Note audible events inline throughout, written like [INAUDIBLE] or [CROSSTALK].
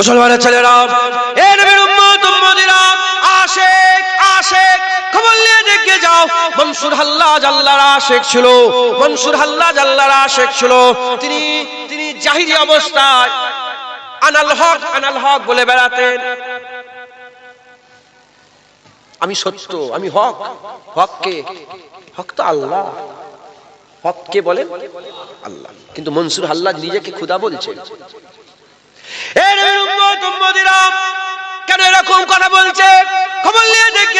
মুসলমানের ছেলেরা বলে বেড়াতেন। আমি সত্য, আমি হক। হক কে? হক তো আল্লাহ। হক কে বলেন আল্লাহ। কিন্তু মনসুর হাল্লাজ নিজেকে খুদা বলছেন এর উম্মত উম্মতিরা কেন এরকম কথা বলছে?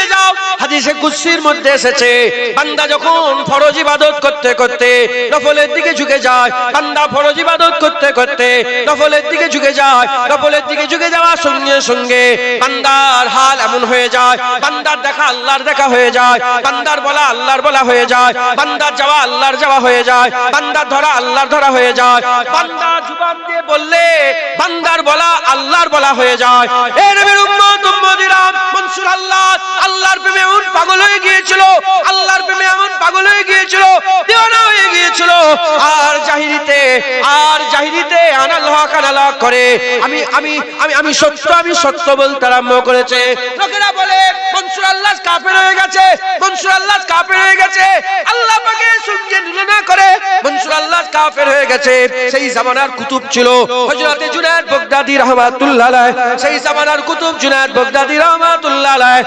দেখে যাও। হাদিসে কুদসির মধ্যে এসেছে, বান্দা যখন ফরজ ইবাদত করতে করতে নফলের দিকে ঝুঁকে যায়, বান্দা ফরজ ইবাদত করতে করতে নফলের দিকে ঝুঁকে যায়, নফলের দিকে ঝুঁকে যাওয়ার সঙ্গে সঙ্গে বান্দার হাল এমন হয়ে যায়, বান্দার দেখা আল্লাহর দেখা হয়ে যায়, বান্দার বলা আল্লাহর বলা হয়ে যায়, বান্দার যাওয়া আল্লাহর যাওয়া হয়ে যায়, বান্দার ধরা আল্লাহর ধরা হয়ে যায় বান্দা জুবান দিয়ে বললে বান্দার বলা আল্লাহর বলা হয়ে যায়। এ নবীর উম্মত, উম্মতিরা, মনসুর আল্লাহ আল্লাহর প্রেমে এমন পাগল হয়ে গিয়েছিল, আল্লাহর প্রেমে এমন পাগল হয়ে গিয়েছিল, দিওয়ানা হয়ে গিয়েছিল। আর জাহিরিতে আর জাহিরিতে আনাল হক আনাল হক করে। আমি আমি আমি আমি সত্য আমি সত্য বলতে আরম্ভ করেছে। লোকেরা বলে, মনসুর আল্লাহ কাফের হয়ে গেছে, মনসুর আল্লাহ কাফের হয়ে গেছে। আল্লাহ পাকে সঙ্গে তুলনা করে মনসুর আল্লাহ কাফের হয়ে গেছে। সেই জামানার কুতুব ছিল হযরতে জুনায়েদ বাগদাদি রাহমাতুল্লাহ আলাইহ। সেই জামানার কুতুব জুনায়েদ বাগদাদি রাহমাতুল্লাহ আলাইহ।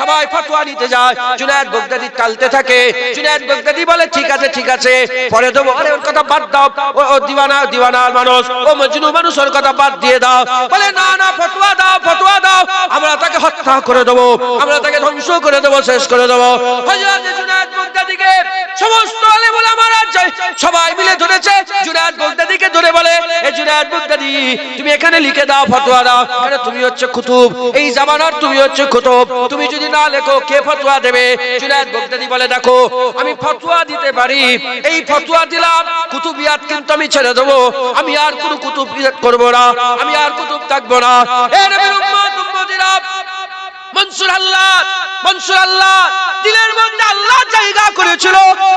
সবাই ফতোয়া নিতে যায়, জুনায়েদ বাগদাদি টালতে থাকে, জুনায়েদ বাগদাদি বলে, ঠিক আছে ঠিক আছে, পরে দেবো। আরে ওর কথা বাদ দাও, ও দিওয়ানা দিওয়ানা মানুষ, ও মজনু মানুষ ওর কথা বাদ দিয়ে দাও। বলে, না না, ফতোয়া দাও ফতোয়া দাও, আমরা তাকে হত্যা করে দেবো, আমরা তাকে ধ্বংস করে দেবো, শেষ করে দেবো। হযরতে জুনায়েদ বাগদাদিকে সমস্ত সবাই মিলে ধরেছে। জুনায়েদ বাগদাদিকে ধরে বলে, এ জুনায়েদ বাগদাদি তুমি এখানে লিখে দাও, ফতোয়া দাও। আরে তুমি হচ্ছে কুতুব। এই জামানার তুমি হচ্ছে কুতুব। তুমি যদি না লেখো, কে ফতোয়া দেবে? জুনায়েদ বাগদাদি বলে, দেখো, আমি ফতোয়া দিতে পারি। এই ফতোয়া দিলাম, কুতুবিয়াত কিন্তু আমি ছেড়ে দেবো। আমি আর কোনো কুতুবিয়াত করব না। আমি আর কুতুব থাকব না। মনসুর আল্লাহ মনসুর আল্লাহ দিলের মধ্যে আল্লাহ জায়গা করেছিল।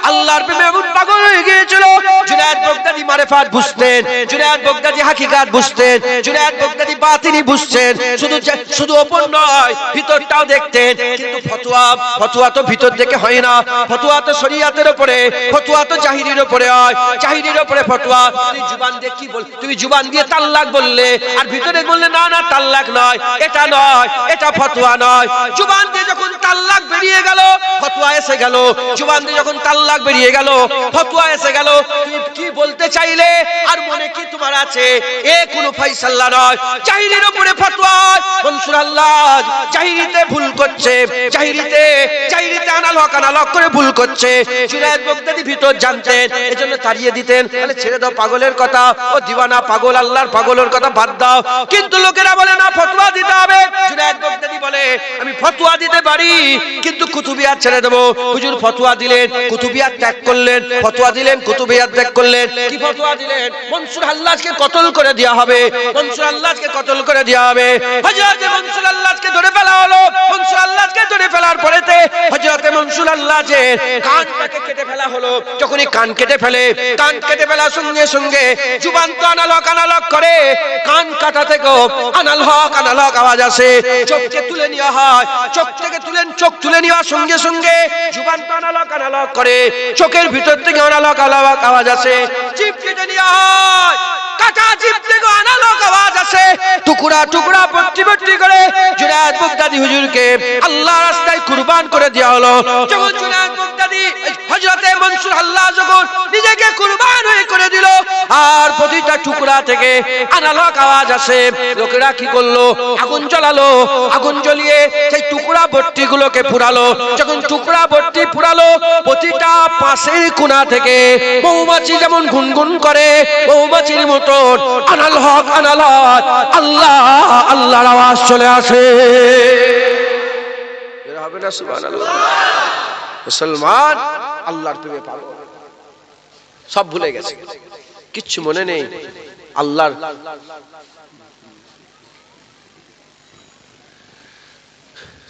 আল্লাহর প্রেমে এমন পাগল হয়ে গিয়েছিল। জুনায়েদ বাগদাদি মারেফাত বুঝতেন, জুনায়েদ বাগদাদি হাকিকাত বুঝতেন, জুনায়েদ বাগদাদি বাতিনি বুঝতেন। শুধু শুধু ওপর নয়, ভিতরটাও দেখতেন। কিন্তু ফতোয়া ফতোয়া তো ভিতর থেকে হয় না। ফতোয়া তো শরীয়তের উপরে ফতোয়া তো জাহিরির উপরে হয়। জাহিরির উপরে ফতোয়া। তুমি জুবান দিয়ে কি বল তুমি জুবান দিয়ে তাল্লাক বললে, আর ভিতরে বললে, না না, তাল্লাক নয়, এটা নয়, এটা ফতোয়া নয়। জুবান দিয়ে যখন তাল্লাক বেরিয়ে গেল, ফতোয়া এসে গেল। জুবান দিয়ে যখন তাল্লাক বেরিয়ে গেল, ফতোয়া এসে গেল। তুমি কি বলতে চাইলে? আর মনে কি তোমার আছে? এ কোনো ফাইসাল্লা নয়। জাহিরির উপরে ফতোয়া। মনসুর আল্লাহ জাহিরিতে ভুল করছে। জাহিরিতে জাহিরিতে আনাল হক আনাল হক করে ভুল করছে। জুনায়েদ বগদাদি ভিতর জানতেন, এজন্য তাড়িয়ে দিতেন। তাহলে ছেড়ে দাও, পাগলের কথা। ও দিওয়ানা, পাগল, আল্লাহর পাগলের কথা বাদ দাও। কিন্তু লোকেরা বলে, না, ফতোয়া দিতে হবে। জুনায়েদ বগদাদি বলে, আমি ফতোয়া দিতে পারি কিন্তু কুতুবিয়াত ছেড়ে দেবো। হুজুর ফতোয়া দিলেন, কুতুবিয়াত ত্যাগ করলেন, ফতোয়া দিলেন, কুতুবিয়াত ত্যাগ করলেন। কি ফতোয়া দিলেন? মনসুর আল্লাহকে কতল করে দেওয়া হবে? মনসুর আল্লাহকে কতল করে দেওয়া হবে? হযরত মনসুর আল্লাহকে ধরে ফেলা হলো। মনসুর আল্লাহকে ধরে ফেলার পরেতে হযরত মনসুর আল্লাহ যে কানটাকে কেটে ফেলা হলো। যখনই কান কেটে ফেলে, কান কেটে ফেলার সঙ্গে সঙ্গে জুবান তো আনালক আনালক করে। কান কাটা থেকে আনাল হক আনাল আওয়াজ আসে। চোখকে তুলে নেওয়া হয়। চোখ থেকে তুলেন, চোখ তুলে নেওয়ার সঙ্গে সঙ্গে জুবান করে। চোখের ভিতর থেকে আনালক আনালক আওয়াজ জিভ কেটে হয়। কুরবান হয়ে করে দিল, আর প্রতিটা টুকরা থেকে আনালক আওয়াজ লোকেরা কি করল? আগুন জ্বালালো। আগুন জ্বলিয়ে সেই টুকরা বট্টি গুলোকে পুরালো, যখন টুকরা বট্টি পুরালো, প্রতিটা পাশের কোনা থেকে মৌমাছি যেমন গুনগুন করে, মৌমাছির মতন আনাল হক, আনাল আল্লাহ, আল্লাহর আওয়াজ চলে আসে। মুসলমান, আল্লাহর প্রেমে পাগল। সব ভুলে গেছে। কিচ্ছু মনে নেই। আল্লাহর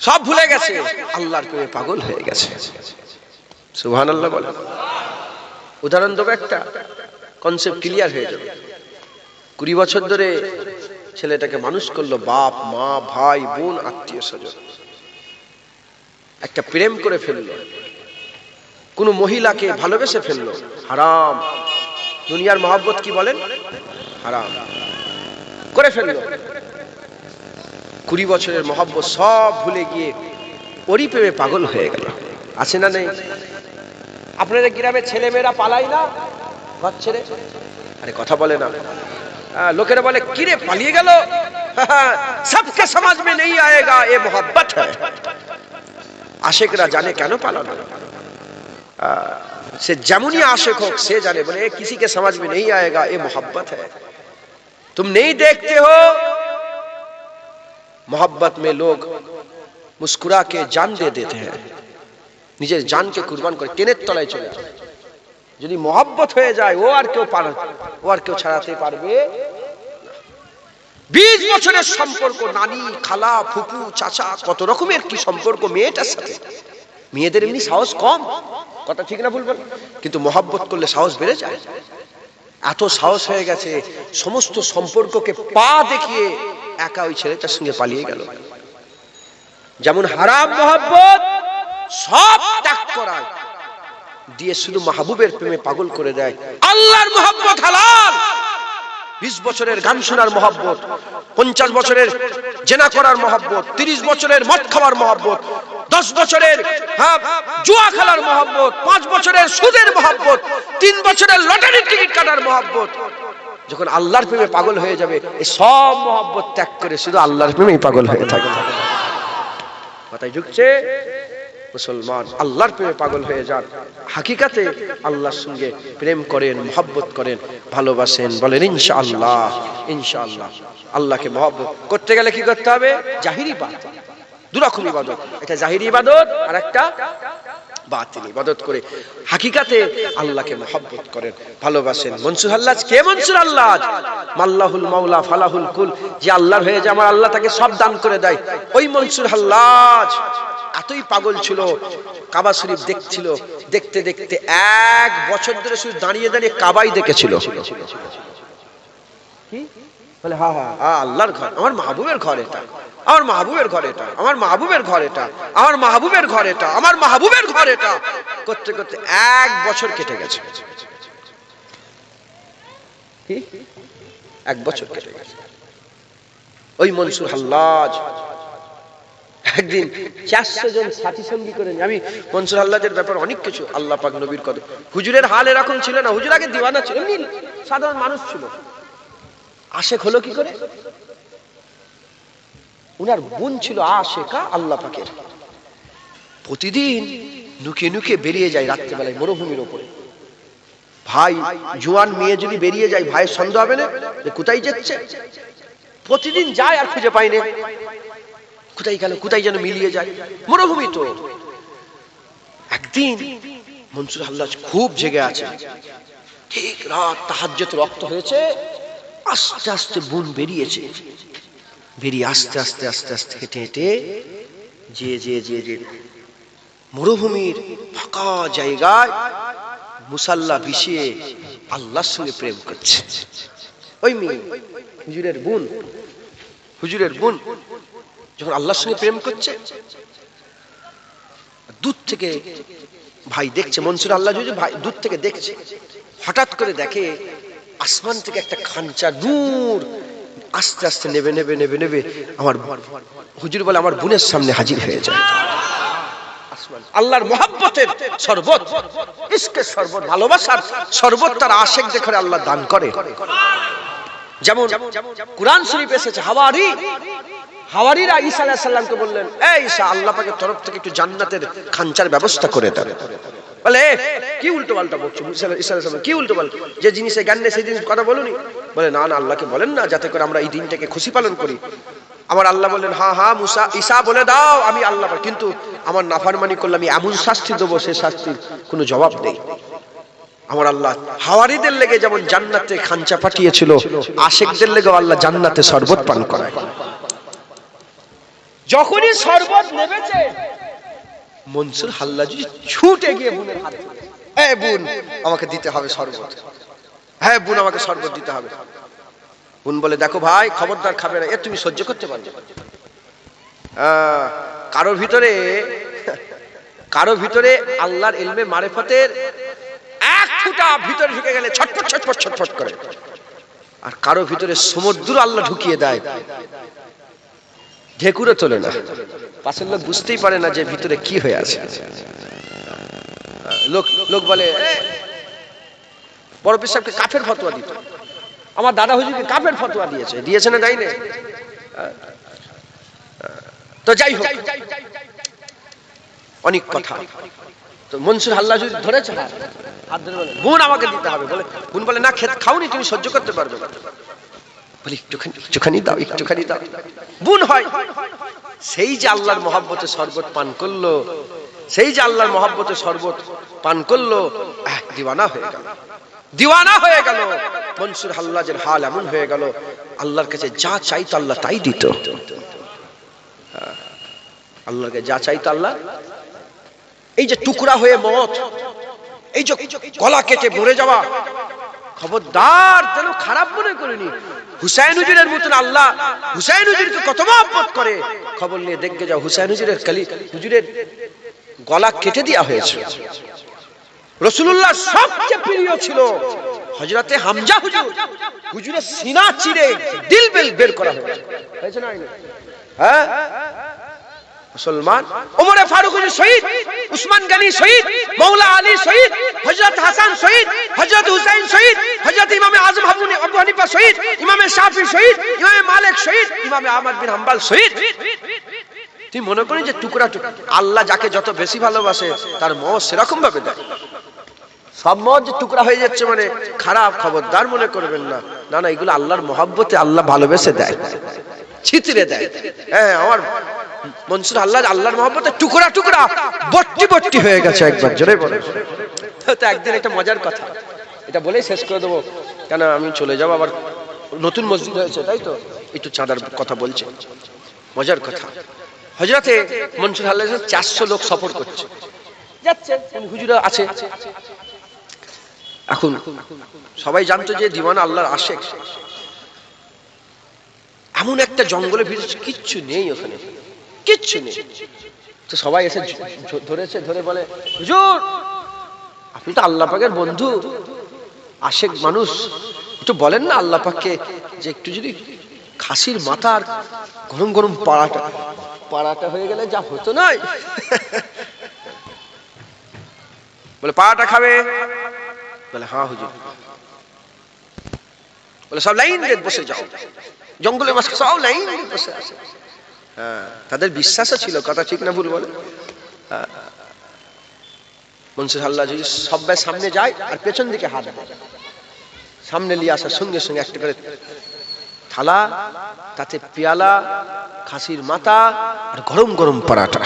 সব ভুলে গেছে। আল্লাহর প্রেমে পাগল হয়ে গেছে। সুবহান আল্লাহ বলে উদাহরণ দেবো একটা। কনসেপ্ট ক্লিয়ার হয়ে যাবে। কুড়ি বছর ধরে ছেলেটাকে মানুষ করল বাপ মা ভাই বোন আত্মীয় স্বজন। একটা প্রেম করে ফেলল। কোন মহিলাকে ভালোবেসে ফেলল। হারাম। দুনিয়ার মহব্বত কি বলেন? হারাম। করে ফেলল। কুড়ি বছরের মহব্বত সব ভুলে গিয়ে ওরই প্রেমে পাগল হয়ে গেল আছে না নেই আপনাদের গ্রামে ছেলে মেয়েরা পালাই না ঘর ছেড়ে আরে কথা বলে না আহ, লোকেরা বলে কিরে পালিয়ে গেল সবকে সমাজ মে নেই আয়েগা এ মোহব্বত হ্যায় আশেকরা জানে কেন পালানো আহ, সে যেমনই आशिक हो से जाने बोले "ये किसी के समझ में नहीं आएगा ये मोहब्बत है तुम नहीं देखते हो मोहब्बत में लोग मुस्कुरा के जान दे देते हैं নিজের জানকে কুরবান করে টেনের তলায় চলে আসে যদি মহব্বত হয়ে যায় ও আর কেউ পার ও আর কেউ ছাড়াতে পারবে বিশ বছরের সম্পর্ক নানি খালা ফুপু চাচা কত রকমের কি সম্পর্ক মেয়েটার সাথে মেয়েদের এমনি সাহস কম কথা ঠিক না ভুলবেন কিন্তু মহব্বত করলে সাহস বেড়ে যায় এত সাহস হয়ে গেছে সমস্ত সম্পর্ককে পা দেখিয়ে একা ওই ছেলেটার সঙ্গে পালিয়ে গেল। যেমন হারাম মহব্বত সব ত্যাগ করায় দিয়ে শুধু মাহবুবের প্রেমে পাগল করে দেয় আল্লাহর মহব্বত হালাল। বিশ বছরের গান শোনার মহব্বত পঞ্চাশ বছরের জেনা করার মহব্বত তিরিশ বছরের মদ খাওয়ার মহব্বত দশ বছরের হ্যাঁ, জুয়া খেলার মহব্বত পাঁচ বছরের সুদের মহব্বত তিন বছরের লটারির টিকিট কাটার মহব্বত। যখন আল্লাহর প্রেমে পাগল হয়ে যাবে এই সব মহব্বত ত্যাগ করে শুধু আল্লাহর প্রেমেই পাগল হয়ে থাকে। কথায় ঢুকছে, মুসলমান আল্লাহর প্রেমে পাগল হয়ে যান। হাকিকাতে আল্লাহর সঙ্গে প্রেম করেন, মহব্বত করেন, ভালোবাসেন, বলেন, ইনশাআল্লাহ ইনশাআল্লাহ। আল্লাহকে মহব্বত করতে গেলে কি করতে হবে? জাহিরি বাদ দুরকম ইবাদত। একটা জাহিরি ইবাদত আর একটা বাতিল, ইবাদত করে। হাকিকাতে আল্লাহকে মহব্বত করেন, ভালোবাসেন। মনসুর আল্লাহ কে মনসুর আল্লাহ মাল্লাহুল মাওলা, ফালাহুল কুল। যে আল্লাহর হয়ে যায় আমার আল্লাহ তাকে সব দান করে দেয়, ওই মনসুর আল্লাহ এতই পাগল ছিল, কাবা শরীফ দেখছিল, দেখতে দেখতে এক বছর ধরে শুধু দাঁড়িয়ে দাঁড়িয়ে কাবাই দেখেছিল। কি? বলে হ্যাঁ হ্যাঁ হ্যাঁ আল্লাহর ঘর, আমার মাহবুবের ঘর এটা, আমার মাহবুবের ঘর এটা, আমার মাহবুবের ঘর এটা, আমার মাহবুবের ঘর এটা, আমার মাহবুবের ঘর এটা। করতে করতে এক বছর কেটে গেছে? এক বছর কেটে গেছে। ওই মনসুর হাল্লাজ, একদিন চারশো জন সাথী সঙ্গী করে নিয়ে- আমি মনসুর আল্লাহের ব্যাপার অনেক কিছু আল্লাহ পাক নবীর হুজুরের হাল এরকম ছিল না, হুজুর আগে দিওয়ানা ছিল, এমনি সাধারণ মানুষ ছিল। আশেক হলো কি করে? উনার বোন ছিল আশেকা আল্লাহ পাকের। প্রতিদিন নুকে নুকে বেরিয়ে যায় রাত্রেবেলায় মরুভূমির ওপরে। ভাই, জোয়ান মেয়ে যদি বেরিয়ে যায়, ভাইয়ের সন্দেহ হবে না? কোথায় যাচ্ছে? প্রতিদিন যায় আর খুঁজে পায় কোথায় গেল, কোথায় যেন মিলিয়ে যায়। মরুভূমি তো। একদিন মনসুর আল্লাহ খুব জেগে আছে। ঠিক রাত তাহাজ্জত রক্ত হয়েছে। আস্তে আস্তে বোন বেরিয়েছে। বেরিয়ে আস্তে আস্তে আস্তে আস্তে হেঁটে হেঁটে যে যে যে যে মরুভূমির ফাঁকা জায়গায় মুসাল্লা বিছিয়ে আল্লাহর সঙ্গে প্রেম করছে। ওই মেয়ে, হুজুরের বোন হুজুরের বোন যখন আল্লাহর সঙ্গে প্রেম করছে, দূর থেকে ভাই দেখছে, মনসুর আল্লাহ ভাই দূর থেকে দেখছে, হঠাৎ করে দেখে আসমান থেকে একটা খাঞ্চা নূর আস্তে আস্তে নেবে নেবে নেবে নেবে। আমার হুজুর বলে, আমার বোনের সামনে হাজির হয়ে যায়। আল্লাহর মহাব্বতের শরবত ইসকের শরবত, ভালোবাসার শরবত তার আশেক দেখে আল্লাহ দান করে। যেমন কোরআন শরীফ এসেছে, হাওয়ারি। হাওয়ারিরা ঈসা আলাইহিস সালামকে বললেন এই ঈসা, আল্লাহ পাকের তরফ থেকে একটু জান্নাতের খাঞ্চার ব্যবস্থা করে দেন বলে কি উল্টো পাল্টা বলছো ঈসা আলাইহিস সালাম কি উল্টো যে জিনিসে নেই সেই জিনিস কথা বলুনি। বলে, না না, আল্লাহকে বলেন না, যাতে করে আমরা এই দিনটাকে খুশি পালন করি। আমার আল্লাহ বললেন হ্যাঁ হ্যাঁ মুসা বলে দাও, আমি আল্লাহ কিন্তু আমার নাফারমানি করলে আমি এমন শাস্তি দেবো, সে শাস্তির কোনো জবাব নেই। আমার আল্লাহ হাওয়ারিদের লেগে যেমন জান্নাতে খাঞ্চা পাঠিয়েছিল, আশেকদের লেগে আল্লাহ জান্নাতে শরবত পান করায়। যখনই শরবত নেবেছে মনসুর হাল্লাজি ছুটে গিয়ে বোনের হাত "এ বোন, আমাকে দিতে হবে শরবত। হ্যাঁ বোন, আমাকে শরবত দিতে হবে। বোন বলে, দেখো ভাই, খবরদার খাবে না। এ তুমি সহ্য করতে পারবে কারোর ভিতরে কারও ভিতরে আল্লাহর ইলমে মারেফতের এক ফুটা ভিতরে ঢুকে গেলে ছটফট ছটফট ছটফট করে। আর কারও ভিতরে সমুদ্র আল্লাহ ঢুকিয়ে দেয়। ঢেকুরে তোলে না। পাশের লোক বুঝতেই পারে না যে ভিতরে কি হয়ে আছে। লোক লোক বলে বড় সাহেবকে কাফের ফতোয়া দিত। আমার দাদা হুজুরকে কাফের ফতোয়া দিয়েছে। দিয়েছে না দেয়নি? তো যাই হোক, অনেক কথা। তো মনসুর হাল্লা যদি ধরেছে, হাত ধরে বলে বোন আমাকে দিতে হবে। বলে বোন বলে, না, খেত, খাওনি, তুমি সহ্য করতে পারবে না। বলি, একটুখানি একটুখানি দাও একটুখানি দাও। বোন হয়। সেই যে আল্লাহর মহাব্বতে শরবত পান করল, সেই যে আল্লাহর মহাব্বতে শরবত পান করল দিওয়ানা হয়ে গেল। দিওয়ানা হয়ে গেল। মনসুর হাল্লাজের হাল এমন হয়ে গেল, আল্লাহর কাছে যা চাইতো আল্লাহ তাই দিত। আল্লাহকে যা চাইতো আল্লাহ। এই যে টুকরা হয়ে মত এই যে গলা কেটে মরে যাওয়া, খবরদার যেন খারাপ মনে করিনি। হুসাইন হুজুরের মতন আল্লাহ হুসাইন হুজুরকে কত মহব্বত করে? খবর নিয়ে দেখবে যাও হুসাইন হুজুরের কালি, হুজুরের গলা কেটে দেওয়া হয়েছে। রসুল্লাহ সবচেয়ে প্রিয় ছিল হজরতে হামজা হুজুর। হুজুরের সিনা চিরে দিল বেল বের করা হয়েছে? হ্যাঁ? মুসলমান, ওমরে ফারুক শহীদ, উসমান গনি শহীদ, মৌলা আলী শহীদ, হযরত হাসান শহীদ, হযরত হুসাইন শহীদ, হযরত ইমামে আজম আবু আবু হানিফা শহীদ, ইমামে শাফি শহীদ, ইমামে মালিক শহীদ, ইমামে আহমদ বিন হাম্বল শহীদ। তুই মনে করি যে টুকরা টুকরা আল্লাহ যাকে যত বেশি ভালোবাসে, তার মহ সেরকম ভাবে দেয়। সব যে টুকরা হয়ে যাচ্ছে মানে খারাপ খবরদার মনে করবেন না। না না, এগুলো আল্লাহর মহাব্বতে আল্লাহ ভালোবেসে দেয়। ছিতরে দেয়। হ্যাঁ আমার মনসুর আল্লাহ আল্লাহর মহব্বতে টুকরা টুকরা, বট্টি বট্টি হয়ে গেছে একবার, জোরে বলে। [LAUGHS] তো একদিন একটা মজার কথা। এটা বলেই শেষ করে দেবো। কেন আমি চলে যাব আবার নতুন মসজিদ হয়েছে, তাই তো? একটু চাঁদার কথা বলছে। মজার কথা। হজরতে মনসুর আল্লাহ চারশো লোক সফর করছে। যাচ্ছে হুজুরা আছে। এখন সবাই জানতো যে দিওয়ানা আল্লাহর আশেক। এমন একটা জঙ্গলে ভিড়েছে কিচ্ছু নেই ওখানে। কিচ্ছু নেই। তো সবাই এসে ধরেছে, ধরে বলে, হুজুর, আপনি তো আল্লাহ পাকের বন্ধু। আশেক মানুষ, একটু বলেন না আল্লাহ পাককে যে একটু যদি খাসির মাথার গরম গরম পাড়াটা পাড়াটা হয়ে গেলে যা হতো নয়। বলে, পাড়াটা খাবে? বলে হ্যাঁ হুজুর। বলে, সব লাইন দিয়ে বসে যাও। জঙ্গলের মাঝে সব লাইন বসে আছে। তাদের বিশ্বাসও ছিল, কথা ঠিক না ভুল বলে। হ্যাঁ। মনসুর আল্লাহ যদি সবাই সামনে যায় আর পেছন দিকে হাত সামনে নিয়ে আসার সঙ্গে সঙ্গে একটা করে থালা, তাতে পেয়ালা, খাসির মাথা আর গরম গরম পরাটা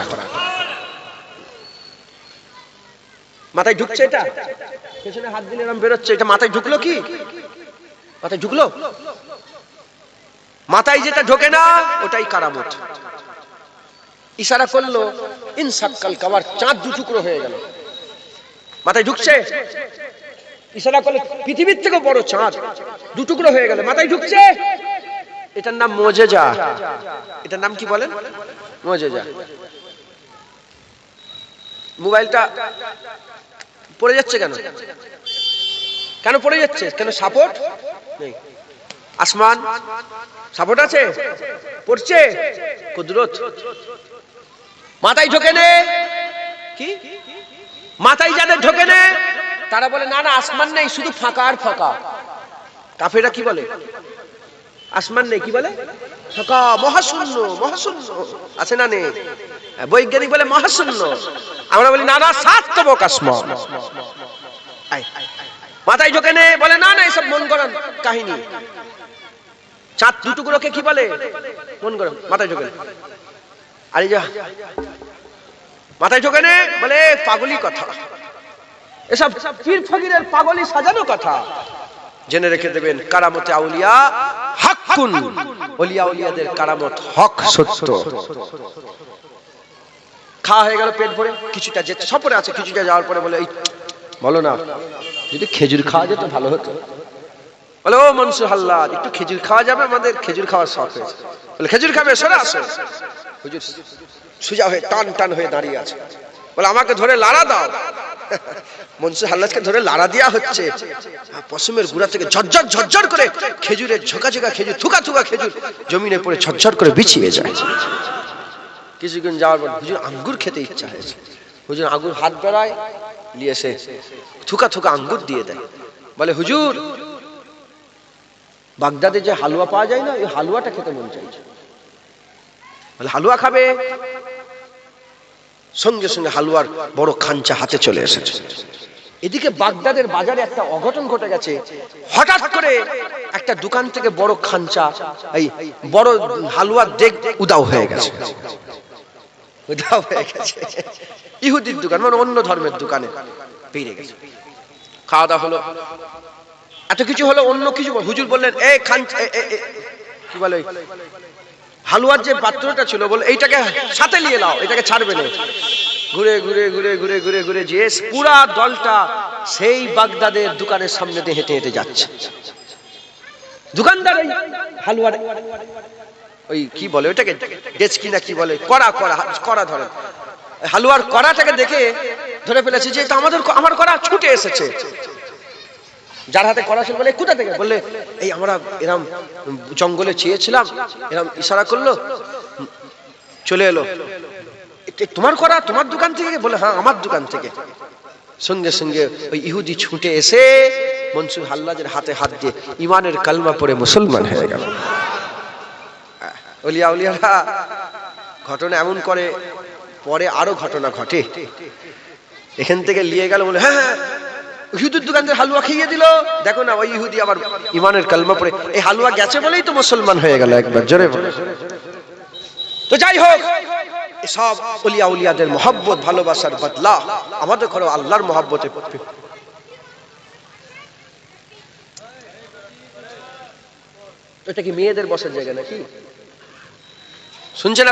মাথায় ঢুকছে এটা? পেছনে হাত দিলে এরম বেরোচ্ছে, এটা মাথায় ঢুকলো কি? মাথায় ঢুকলো? মাথায় যেটা ঢোকে না, ওটাই কারামত। ইশারা করল ইনসাক্কাল কাবার চাঁদ দু টুকরো হয়ে গেল। মাথায় ঢুকছে? ইশারা করলে, পৃথিবীর থেকে বড় চাঁদ দু টুকরো হয়ে গেল। মাথায় ঢুকছে? এটার নাম মোজেজা। এটার নাম কি বলেন? মোজেজা। মোবাইলটা পড়ে যাচ্ছে কেন? কেন পড়ে যাচ্ছে? কেন সাপোর্ট? নেই। আসমান, সাপোর্ট আছে? পড়ছে? কুদরত। মাথায় ঢোকে নে। কি? মাথায় যাদের ঢোকে নে। তারা বলে, না না, আসমান নেই, শুধু ফাঁকা আর ফাঁকা। কাফেরা কি বলে? আসমান নেই, কি বলে? ফাঁকা, মহাশূন্য মহাশূন্য। আছে না নেই? বৈজ্ঞানিক বলে, মহাশূন্য। আমরা বলি, না না সাতবক আসমান। মাথায় ঢোকে নে, বলে, না না, এসব মন করান কাহিনী। চাঁদ দুটুকুলোকে কি বলে? মন করো মাথায় ঢোকে আরে যা। মাথায় ঢোকে নে। বলে, পাগলি কথা। এসব পীর ফকিরের পাগলি সাজানো কথা। জেনে রেখে দেবেন, কারামতে আউলিয়া হাক্কুন। ওলিয়া উলিয়াদের কারামত হক সত্য। খাওয়া হয়ে গেল পেট ভরে। কিছুটা যেতে সফরে আছে, কিছুটা যাওয়ার পরে বলে, এই, বলো না, যদি খেজুর খাওয়া যেত, ভালো হতো। বলে, ও মনসুর হাল্লাদ, একটু খেজুর খাওয়া যাবে? আমাদের খেজুর খাওয়ার শখ হয়েছে। বলে, খেজুর খাবে? সরে আসো। হুজুর সুজা হয়ে টান টান হয়ে দাঁড়িয়ে আছে। বলে, আমাকে ধরে লাড়া দাও। [LAUGHS] মনসুর হাল্লাদকে ধরে লাড়া দেওয়া হচ্ছে। পশমের গুড়া থেকে ঝরঝর ঝরঝর করে খেজুরের ঝোকা ঝোকা খেজুর, থুকা থুকা খেজুর জমিনে পড়ে ঝরঝর করে বিছিয়ে যায়। কিছুক্ষণ যাওয়ার পর হুজুর আঙ্গুর খেতে ইচ্ছা হয়েছে। হুজুর আঙ্গুর হাত বেড়ায়, নিয়ে এসে থুকা থুকা আঙ্গুর দিয়ে দেয়। বলে, হুজুর বাগদাদে যে হালুয়া পাওয়া যায় না, ওই হালুয়াটা খেতে মন চাইছে। হালুয়া খাবে? সঙ্গে সঙ্গে হালুয়ার বড় খাঞ্চা হাতে চলে এসেছে। এদিকে বাগদাদের বাজারে একটা অঘটন ঘটে গেছে। হঠাৎ করে একটা দোকান থেকে বড় খাঞ্চা, এই বড় হালুয়া দেগ উদাও হয়ে গেছে। উদাও হয়ে গেছে। ইহুদির দোকান মানে অন্য ধর্মের দোকানে পেয়ে গেছে। খাওয়া দাওয়া হলো। এত কিছু হলো, অন্য কিছু হুজুর বললেন, এ, খান কি বলে? হালুয়ার যে পাত্রটা ছিল, বলে, এইটাকে সাথে নিয়ে নাও, এটাকে ছাড়বে না। ঘুরে ঘুরে ঘুরে ঘুরে ঘুরে ঘুরে যে পুরা দলটা সেই বাগদাদের দোকানের সামনে দিয়ে হেঁটে হেঁটে যাচ্ছে। দোকানদার হালুয়ার, ওই কি বলে ওইটাকে ডেচকি না কি বলে? কড়া কড়া কড়া ধরে। হালুয়ার কড়াটাকে দেখে ধরে ফেলেছে যে, এটা আমাদের আমার কড়া ছুটে এসেছে। যার হাতে করা ছিল বলে কোথা থেকে? বললে, এই আমরা এরম জঙ্গলে চেয়েছিলাম, এরম ইশারা করল, চলে এলো। তোমার করা তোমার দোকান থেকে? বলে হ্যাঁ আমার দোকান থেকে। সঙ্গে সঙ্গে ওই ইহুদি ছুটে এসে মনসুর হাল্লাজের হাতে হাত দিয়ে ইমানের কালমা পড়ে মুসলমান হয়ে গেল। অলিয়া উলিয়ারা ঘটনা এমন করে, পরে আরও ঘটনা ঘটে। এখান থেকে নিয়ে গেল বলে হ্যাঁ হ্যাঁ ইহুদির দোকান থেকে হালুয়া খাইয়ে দিল। দেখো না, ওই ইহুদি আবার ইমানের কালমা পড়ে। এই হালুয়া গেছে বলেই তো মুসলমান হয়ে গেল একবার, জোরে তো যাই হোক সব উলিয়া উলিয়াদের মহব্বত, ভালোবাসার বদলা আমাদের ঘরে আল্লাহর মহব্বতে এটা কি মেয়েদের বসার জায়গা নাকি? শুনছেন